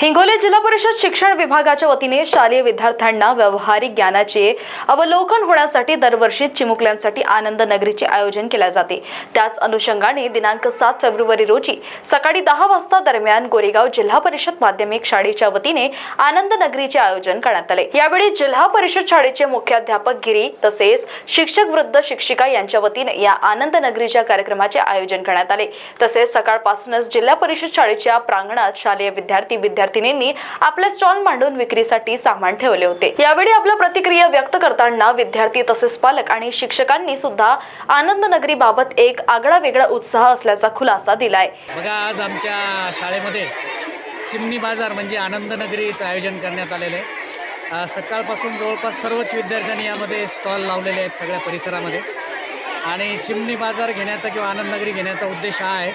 हिंगोली जिल्हा परिषद शिक्षण विभागाच्या वतीने शालेय विद्यार्थ्यांना व्यावहारिक ज्ञानाचे अवलोकन होण्यासाठी दरवर्षी चिमुकल्यांसाठी आनंद नगरीचे आयोजन केले जाते. त्याच अनुषंगाने दिनांक सात फेब्रुवारी रोजी सकाळी दहा वाजता दरम्यान गोरेगाव जिल्हा परिषद माध्यमिक शाळेच्या वतीने आनंद नगरीचे आयोजन करण्यात आले. यावेळी जिल्हा परिषद शाळेचे मुख्याध्यापक गिरी तसेच शिक्षक वृद्ध शिक्षिका यांच्या वतीने या आनंद नगरीच्या कार्यक्रमाचे आयोजन करण्यात आले. तसेच सकाळपासूनच जिल्हा परिषद शाळेच्या प्रांगणात शालेय विद्यार्थी विद्यार्थिनींनी आपले स्टॉल मांडून विक्रीसाठी सामान ठेवले होते. यावेळी आपल्या प्रतिक्रिया व्यक्त करताना विद्यार्थी तसेच पालक आणि शिक्षकांनी सुद्धा आनंद नगरी बाबत एक आगळा वेगळा उत्साह असल्याचा खुलासा दिलाय. बघा आज आमच्या शाळेमध्ये चिमणी बाजार म्हणजे आनंद नगरीचं आयोजन करण्यात आलेलं आहे. सकाळपासून जवळपास सर्वच विद्यार्थ्यांनी यामध्ये स्टॉल लावलेले आहेत सगळ्या परिसरामध्ये. आणि चिमणी बाजार घेण्याचा किंवा आनंद नगरी घेण्याचा उद्देश हा आहे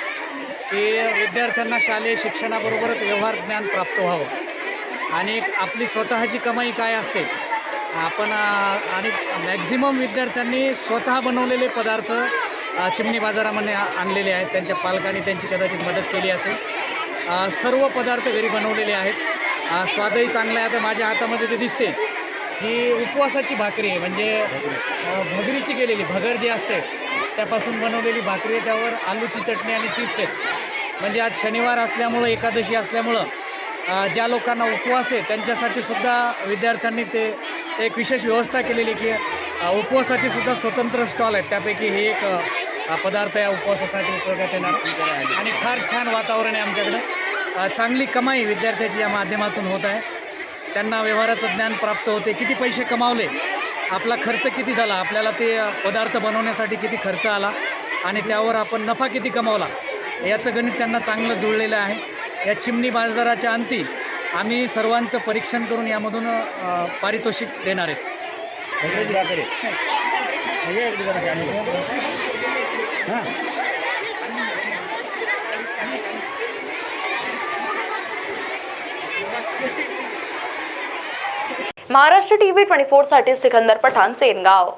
की विद्यार्थ्यांना शालेय शिक्षणाबरोबरच व्यवहार ज्ञान प्राप्त व्हावं. आणि आपली स्वतःची कमाई काय असते? आपण आणि मॅक्झिमम विद्यार्थ्यांनी स्वतः बनवलेले पदार्थ चिमणी बाजारामध्ये आणलेले आहेत. त्यांच्या पालकांनी त्यांची कदाचित मदत केली असेल. सर्व पदार्थ घरी बनवलेले आहेत. स्वादही चांगला आहे. आता माझ्या हातामध्ये ते दिसते ही उपवासाची भाकरी आहे म्हणजे भगरीची केलेली भगर जी असते त्यापासून बनवलेली भाकरी आहे त्यावर आलूची चटणी आणि चिप्स आहेत. म्हणजे आज शनिवार असल्यामुळं एकादशी असल्यामुळं ज्या लोकांना उपवास आहे त्यांच्यासाठी सुद्धा विद्यार्थ्यांनी ते एक विशेष व्यवस्था केलेली की उपवासाची सुद्धा स्वतंत्र स्टॉल आहेत. त्यापैकी हे एक पदार्थ या उपवासासाठी उपयोगात येणार. आणि फार छान वातावरण आहे आमच्याकडं. चांगली कमाई विद्यार्थ्याची या माध्यमातून होत आहे. त्यांना व्यवहाराचं ज्ञान प्राप्त होते. किती पैसे कमावले? आपला खर्च किती झाला? आपल्याला ते पदार्थ बनवण्यासाठी किती खर्च आला? आणि त्यावर आपण नफा किती कमावला? याचं गणित त्यांना चांगलं जुळलेलं आहे. या चिमणी बाजाराच्या अंती आम्ही सर्वांचं परीक्षण करून यामधून पारितोषिक देणार आहेत महाराष्ट्र टीव्ही ट्वेंटी फोरसाठी सिकंदर पठाण सेनगाव.